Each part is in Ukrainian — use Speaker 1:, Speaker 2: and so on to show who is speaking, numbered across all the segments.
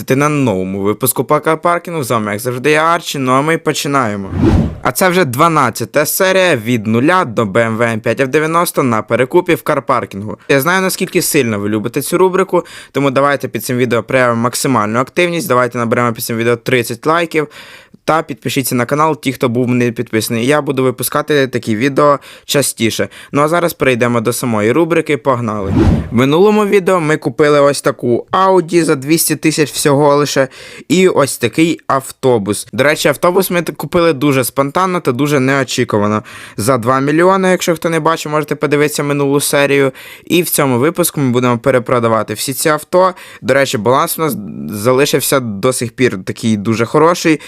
Speaker 1: приветствувати на новому випуску Пака Паркінгу. З вами, як завжди, я Арчі, ну а ми починаємо. А це вже 12-та серія від нуля до BMW M5 F90 на перекупі в карпаркінгу. Я знаю, наскільки сильно ви любите цю рубрику, тому давайте під цим відео проявимо максимальну активність. Давайте наберемо під цим відео 30 лайків. Та підпишіться на канал, ті, хто був не підписаний. Я буду випускати такі відео частіше. Ну а зараз перейдемо до самої рубрики. Погнали. В минулому відео ми купили ось таку Audi за 200 тисяч всього лише. І ось такий автобус. До речі, автобус ми купили дуже спонтанно та дуже неочікувано. За 2 мільйони, якщо хто не бачив, можете подивитися минулу серію. І в цьому випуску ми будемо перепродавати всі ці авто. До речі, баланс у нас залишився до сих пір такий дуже хороший.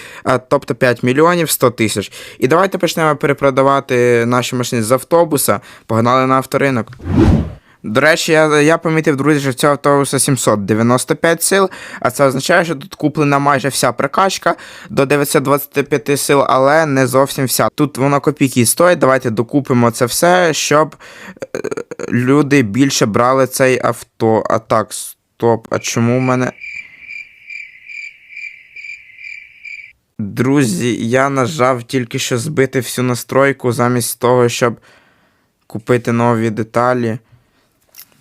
Speaker 1: Тобто 5 мільйонів 100 тисяч. І давайте почнемо перепродавати наші машини з автобуса. Погнали на авторинок. До речі, я, я помітив, друзі, що цього автобуса 795 сил, а це означає, що тут куплена майже вся прокачка до 925 сил, але не зовсім вся. Тут воно копійки стоїть. Давайте докупимо це все, щоб е, люди більше брали цей авто. А так, стоп, а чому в мене. Друзі, я нажав тільки що збити всю настройку замість того, щоб купити нові деталі.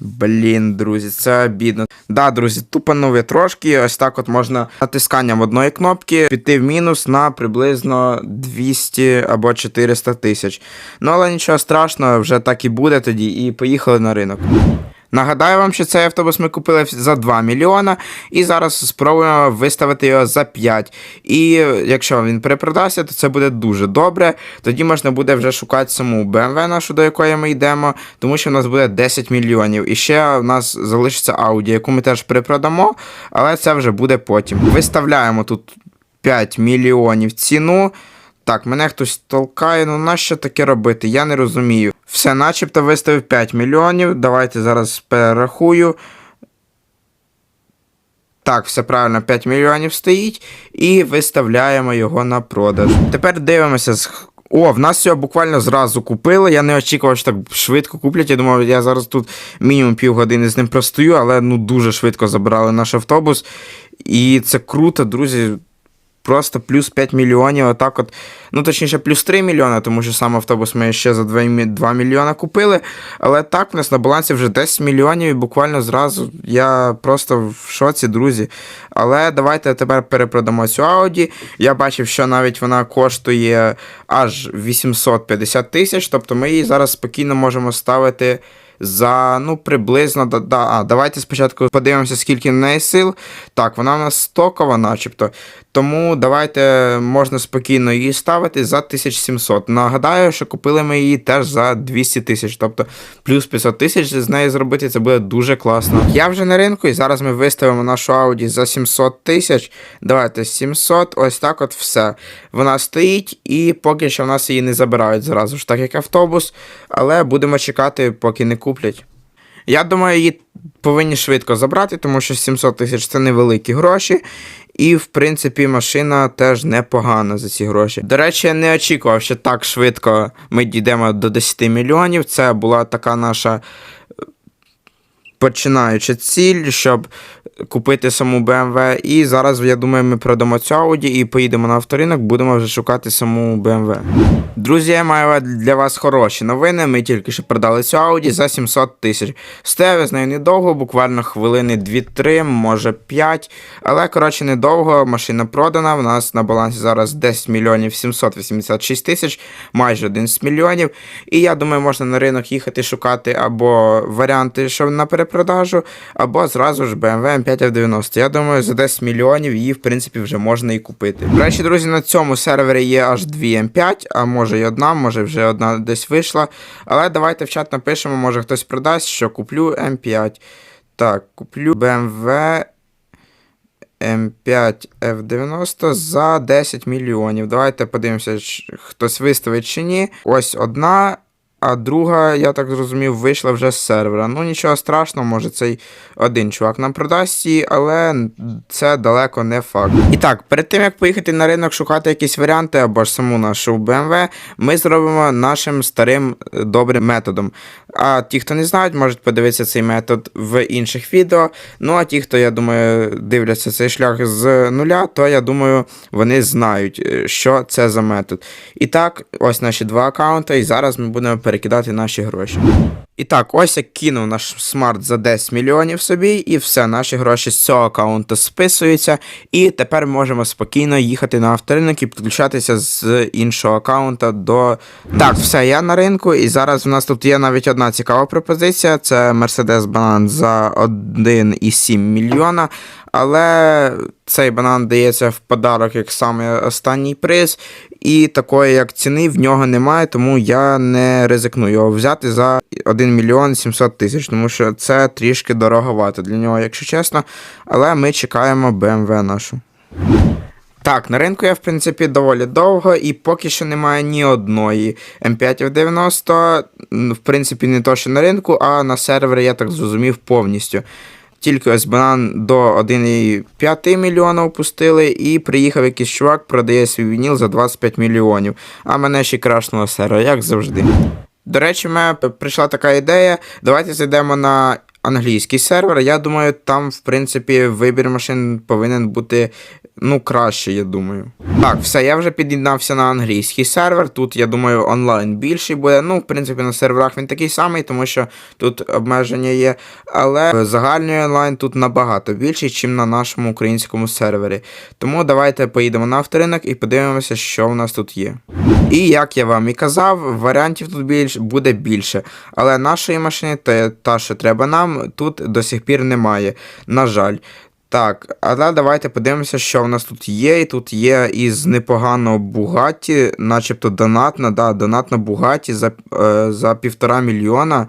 Speaker 1: Блін, друзі, це бідно. Да, друзі, тупо я трошки. Ось так от можна натисканням одної кнопки піти в мінус на приблизно 200 або 400 тисяч. Ну, але нічого страшного, вже так і буде тоді, і поїхали на ринок. Нагадаю вам, що цей автобус ми купили за 2 мільйона, і зараз спробуємо виставити його за 5. І якщо він перепродасться, то це буде дуже добре. Тоді можна буде вже шукати саму BMW нашу, до якої ми йдемо, тому що в нас буде 10 мільйонів. І ще в нас залишиться Audi, яку ми теж перепродамо, але це вже буде потім. Виставляємо тут 5 мільйонів ціну. Так, мене хтось толкає, ну нащо таке робити? Я не розумію. Все, начебто виставив 5 мільйонів. Давайте зараз перерахую. Так, все правильно, 5 мільйонів стоїть. І виставляємо його на продаж. Тепер дивимося. О, в нас його буквально зразу купили. Я не очікував, що так швидко куплять. Я думав, я зараз тут мінімум півгодини з ним простою, але ну дуже швидко забрали наш автобус. І це круто, друзі. Просто плюс 5 мільйонів, отак от. Ну, точніше, плюс 3 мільйони, тому що сам автобус ми ще за 2, 2 мільйона купили. Але так, у нас на балансі вже 10 мільйонів і буквально зразу. Я просто в шоці, друзі. Але давайте тепер перепродамо цю Audi. Я бачив, що навіть вона коштує аж 850 тисяч, тобто ми її зараз спокійно можемо ставити. За ну приблизно да, да, а, давайте спочатку подивимося, скільки в неї сил. Так, вона в нас стокова, начебто. Тому давайте можна спокійно її ставити за 1700. Нагадаю, що купили ми її теж за 200 тисяч, тобто плюс 500 тисяч з неї зробити це буде дуже класно. Я вже на ринку, і зараз ми виставимо нашу Audi за 700 тисяч. Давайте 700, ось так от все. Вона стоїть, і поки що в нас її не забирають зразу ж, так як автобус, але будемо чекати, поки не куплять. Я думаю, її повинні швидко забрати, тому що 700 тисяч це невеликі гроші. І, в принципі, машина теж непогана за ці гроші. До речі, я не очікував, що так швидко ми дійдемо до 10 мільйонів. Це була така наша е, починаюча ціль, щоб купити саму BMW. І зараз, я думаю, ми продамо цю Audi і поїдемо на авторинок, будемо вже шукати саму BMW. Друзі, я маю для вас хороші новини. Ми тільки що продали цю Audi за 700 тисяч. Стояв я з нею недовго, буквально хвилини 2-3, може 5. Але, коротше, недовго машина продана. В нас на балансі зараз 10 мільйонів 786 тисяч, майже 11 мільйонів. І я думаю, можна на ринок їхати шукати або варіанти, що на перепродажу, або зразу ж BMW M5 F90. Я думаю, за 10 мільйонів її, в принципі, вже можна і купити. До речі, друзі, на цьому сервері є аж 2 M5, а може й одна, може вже одна десь вийшла. Але давайте в чат напишемо, може хтось продасть, що куплю M5. Так, куплю BMW M5 F90 за 10 мільйонів. Давайте подивимося, хтось виставить чи ні. Ось одна. А друга, я так зрозумів, вийшла вже з сервера. Ну нічого страшного, може цей один чувак нам продасть її, але це далеко не факт. І так, перед тим як поїхати на ринок шукати якісь варіанти або ж саму нашу BMW, ми зробимо нашим старим е, добрим методом. А ті, хто не знають, можуть подивитися цей метод в інших відео. Ну а ті, хто, я думаю, дивляться цей шлях з нуля, то я думаю, вони знають, е, що це за метод. І так, ось наші два аккаунти, і зараз ми будемо перекидати наші гроші. І так, ось я кинув наш смарт за 10 мільйонів собі, і все, наші гроші з цього аккаунту списуються. І тепер можемо спокійно їхати на авторинок і підключатися з іншого аккаунта до. Так, все, я на ринку, і зараз в нас тут є навіть одна цікава пропозиція: це Mercedes банан за 1,7 мільйона. Але цей банан дається в подарок як саме останній приз, і такої як ціни в нього немає, тому я не ризикну його взяти за 1 мільйон 700 тисяч, тому що це трішки дороговато для нього, якщо чесно. Але ми чекаємо BMW нашу. Так, на ринку я, в принципі, доволі довго, і поки що немає ні одної М5 90 в принципі, не то, що на ринку, а на сервері, я так зрозумів, повністю. Тільки ось банан до 1,5 мільйона опустили, і приїхав якийсь чувак, продає свій вініл за 25 мільйонів. А мене ще крашнуло сервер, як завжди. До речі, в мене прийшла така ідея. Давайте зайдемо на англійський сервер. Я думаю, там, в принципі, вибір машин повинен бути ну, краще, я думаю. Так, все, я вже під'єднався на англійський сервер. Тут, я думаю, онлайн більший буде. Ну, в принципі, на серверах він такий самий, тому що тут обмеження є. Але загальний онлайн тут набагато більший, ніж на нашому українському сервері. Тому давайте поїдемо на авторинок і подивимося, що в нас тут є. І як я вам і казав, варіантів тут більш, буде більше. Але нашої машини, та, та що треба нам, тут до сих пір немає. На жаль. Так, але давайте подивимося, що в нас тут є. І тут є із непоганого Бугаті, начебто донатна, да, донатна Бугаті за, е, за півтора мільйона.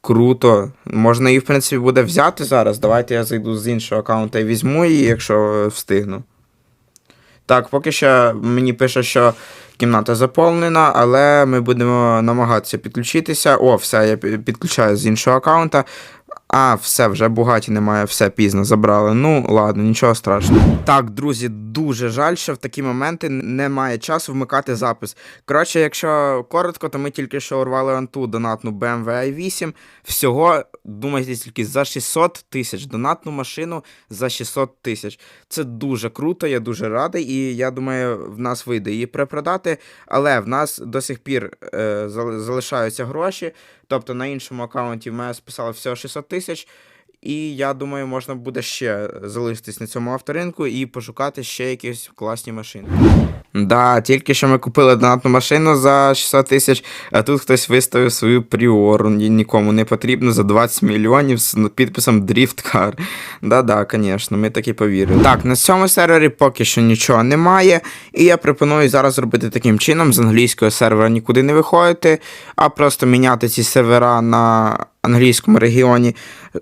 Speaker 1: Круто. Можна її, в принципі, буде взяти зараз. Давайте я зайду з іншого аккаунта і візьму її, якщо встигну. Так, поки що мені пише, що кімната заповнена, але ми будемо намагатися підключитися. О, все, я підключаю з іншого аккаунта. А, все, вже Бугаті немає, все пізно забрали. Ну, ладно, нічого страшного. Так, друзі, дуже жаль, що в такі моменти немає часу вмикати запис. Коротше, якщо коротко, то ми тільки що урвали он ту донатну BMW i8. Всього, думайте, тільки за 600 тисяч. Донатну машину за 600 тисяч. Це дуже круто, я дуже радий, і я думаю, в нас вийде її перепродати. Але в нас до сих пір е, залишаються гроші. Тобто на іншому аккаунті в мене списали всього 600 тисяч. І я думаю, можна буде ще залишитись на цьому авторинку і пошукати ще якісь класні машини. Да, тільки що ми купили донатну машину за 600 тисяч, а тут хтось виставив свою пріору, нікому не потрібно за 20 мільйонів з підписом Car. Да-да, звісно, ми так і повірили. Так, на цьому сервері поки що нічого немає, і я пропоную зараз зробити таким чином: з англійського сервера нікуди не виходити, а просто міняти ці сервера на англійському регіоні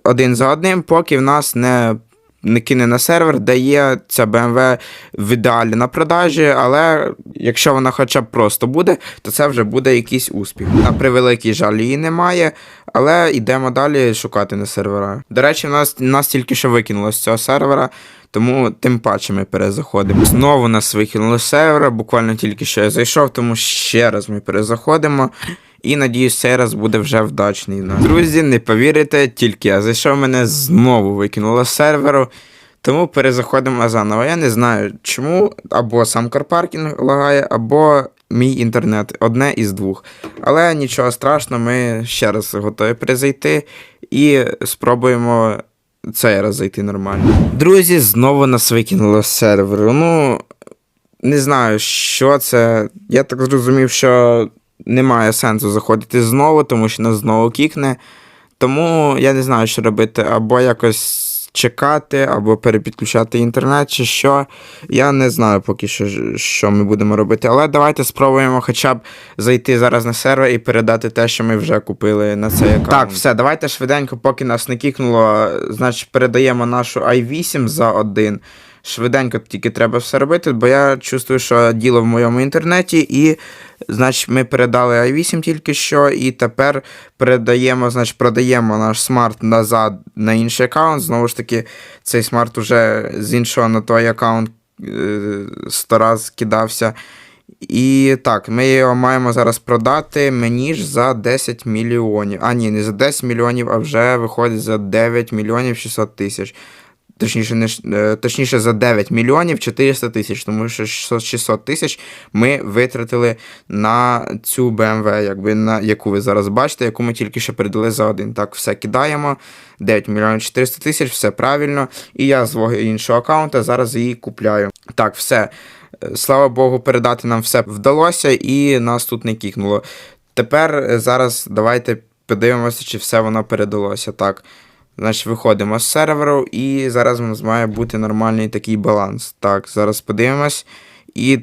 Speaker 1: один за одним, поки в нас не не кине на сервер, де є ця BMW в ідеалі на продажі, але якщо вона хоча б просто буде, то це вже буде якийсь успіх. На превеликий жаль її немає, але йдемо далі шукати на сервера. До речі, нас, нас тільки що викинуло з цього сервера. Тому тим паче ми перезаходимо. Знову нас викинули з сервера, буквально тільки що я зайшов, тому ще раз ми перезаходимо. І надіюсь, цей раз буде вже вдачний. Друзі, не повірите, тільки я зайшов, мене знову викинуло з серверу. Тому перезаходимо заново. Я не знаю чому, або сам карпаркінг лагає, або мій інтернет. Одне із двох. Але нічого страшного, ми ще раз готові перезайти і спробуємо цей раз зайти нормально. Друзі, знову нас викинуло з серверу. Ну, не знаю, що це. Я так зрозумів, що немає сенсу заходити знову, тому що нас знову кікне. Тому я не знаю, що робити. Або якось чекати, або перепідключати інтернет, чи що. Я не знаю поки що, що ми будемо робити. Але давайте спробуємо хоча б зайти зараз на сервер і передати те, що ми вже купили на цей аккаунт. Так, все, давайте швиденько, поки нас не кікнуло. Значить, передаємо нашу i8 за один. швиденько тільки треба все робити, бо я чувствую, що діло в моєму інтернеті, і, значить, ми передали i8 тільки що, і тепер передаємо, значить, продаємо наш смарт назад на інший аккаунт. Знову ж таки, цей смарт уже з іншого на той аккаунт е, сто раз кидався. І так, ми його маємо зараз продати мені ж за 10 мільйонів. А, ні, не за 10 мільйонів, а вже виходить за 9 мільйонів 600 тисяч. Точніше, не, е, точніше, за 9 мільйонів 400 тисяч, тому що 600 600 тисяч ми витратили на цю BMW, якби, на яку ви зараз бачите, яку ми тільки що передали за один. Так, все кидаємо. 9 мільйонів 400 тисяч, все правильно. І я з іншого аккаунта зараз її купляю. Так, все. Е, Слава Богу, передати нам все вдалося і нас тут не кікнуло. Тепер е, зараз давайте подивимося, чи все воно передалося. Так. Значить, виходимо з серверу, і зараз у нас має бути нормальний такий баланс. Так, зараз подивимось. І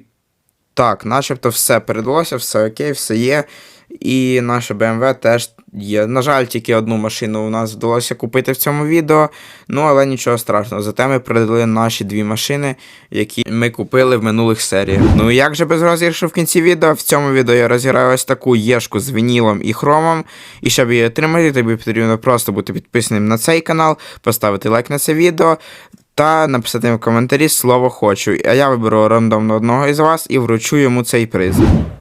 Speaker 1: так, начебто все передалося, все окей, все є. І наша BMW теж є. На жаль, тільки одну машину у нас вдалося купити в цьому відео. Ну, але нічого страшного. Зате ми передали наші дві машини, які ми купили в минулих серіях. Ну і як же без розіграшу в кінці відео? В цьому відео я розіграю ось таку єшку з вінілом і хромом. І щоб її отримати, тобі потрібно просто бути підписаним на цей канал, поставити лайк на це відео. Та написати в коментарі слово хочу. А я виберу рандомно одного із вас і вручу йому цей приз.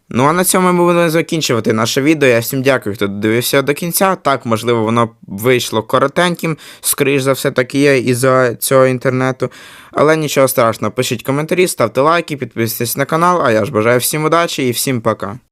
Speaker 1: Ну а на цьому ми будемо закінчувати наше відео. Я всім дякую, хто дивився до кінця. Так, можливо, воно вийшло коротеньким, скоріш за все, так і є із-за цього інтернету. Але нічого страшного, пишіть коментарі, ставте лайки, підписуйтесь на канал, а я ж бажаю всім удачі і всім пока.